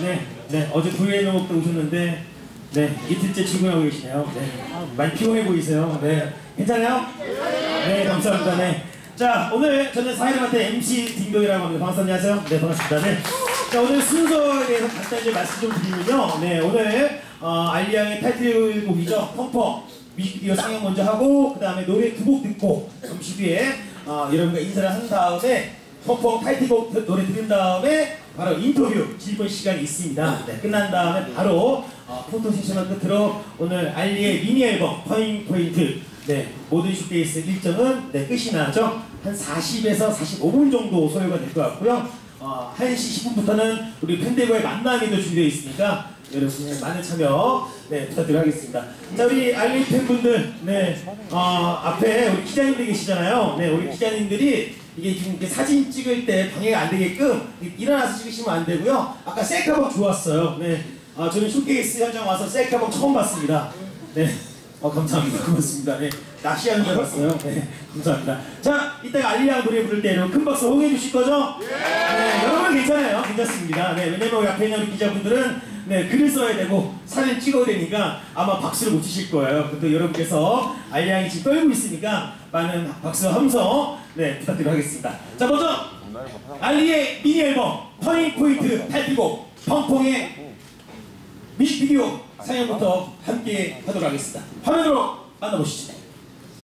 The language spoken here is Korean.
네, 네, 어제 먹때 오셨는데, 네, 이틀째 출근하고 계시네요. 네, 많이 피곤해 보이세요. 네, 괜찮아요? 네, 감사합니다. 네. 자, 오늘 저는 사이드마트 MC 딩동이라고 합니다. 반갑습니다. 안녕하세요. 네, 반갑습니다. 네. 자, 오늘 순서에 대해서 간단히 좀 말씀 좀 드리면요. 네, 오늘, 어, 알리양의 타이틀곡이죠. 펑펑. 뮤직비디오 상영 먼저 하고, 그 다음에 노래 두 곡 듣고, 잠시 뒤에, 어, 여러분과 인사를 한 다음에, 펑펑 타이틀곡 드- 노래 들은 다음에, 바로 인터뷰 질문 시간이 있습니다. 네, 끝난 다음에 바로, 어, 포토 세션을 끝으로 오늘 알리의 미니 앨범, 퍼인 포인트, 네, 모든 슈케이스 일정은 네, 끝이 나죠. 한 40에서 45분 정도 소요가 될 것 같고요. 어, 1시 10분부터는 우리 팬들과의 만남이 또 준비되어 있으니까 여러분의 많은 참여 네, 부탁드리도록 하겠습니다. 자, 우리 알리 팬분들, 네, 어, 앞에 우리 기자님들 계시잖아요. 네, 우리 기자님들이 이게 지금 이렇게 사진 찍을 때 방해가 안 되게끔 일어나서 찍으시면 안 되고요. 아까 셀카봉 좋았어요. 네, 아, 저는 쇼케이스 현장 와서 셀카봉 처음 봤습니다. 네. 어 감사합니다 고맙습니다 네 낚시하는 줄 알았어요 네 감사합니다 자 이따가 알리랑 노래 부를 때 여러분 큰 박수 호응해 주실 거죠? 네 여러분 괜찮아요 괜찮습니다 네 왜냐면 앞에 있는 기자분들은 네 글을 써야 되고 사진 찍어야 되니까 아마 박수를 못 치실 거예요 근데 여러분께서 알리양이 지금 떨고 있으니까 많은 박수 함성 네 부탁드리도록 하겠습니다 자 먼저 알리의 미니 앨범 터닝 포인트 탈피곡 펑펑의 뮤직비디오 상영부터 함께 하도록 하겠습니다. 화면으로 만나보시죠.